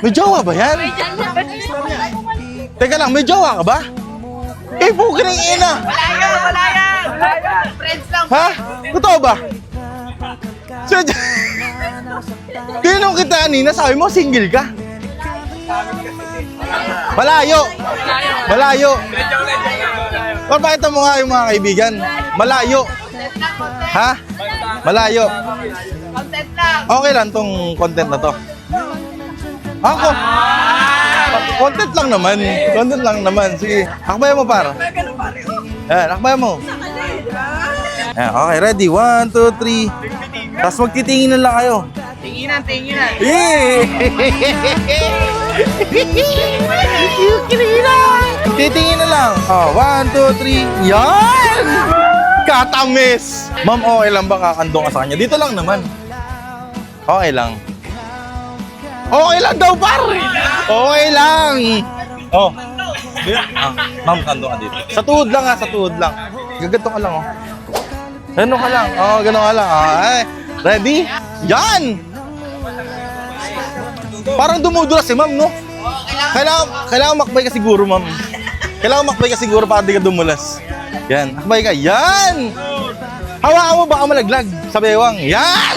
May jowa ba yan? Teka lang, may jowa ka ba? Eh, puki ng ina! Wala yan! Wala yan! Wala yan! Friends lang. Ha? Totoo ba? So, Tinanong kita kanina, sabi mo single ka? Malayo! Malayo! Papakita mo nga yung mga kaibigan. Malayo! Ha? Malayo. Content lang. Okay lang tong content na to. Ako. Content lang naman. Content lang naman. Sige. Akbayan mo para. Ayan, akbayan mo. Ayan, okay, ready? One, two, three. Tapos magtitingin na lang kayo. Tinginan, tinginan. Eh! Titingin na lang. Oh, one, two, three. Yan! Katamis! Ma'am, okay lang ba kakandong ka sa kanya? Dito lang naman. Okay lang. Okay lang daw, par! Okay lang! Oh. Ah, ma'am, kandong ka dito. Sa tuhod lang ha, sa tuhod lang. Gaganto ka lang, oh. Ganun ka lang. Oh, ganun ka lang. Oh, ay. Ready? Yan! Parang dumudulas si ma'am, no? Kailangan, kailangan makbay ka siguro, ma'am. Kailangan makbay ka siguro para di ka dumulas. Yan, makbay ka. Yan! Hawakan mo baka malaglag sa bewang. Yan!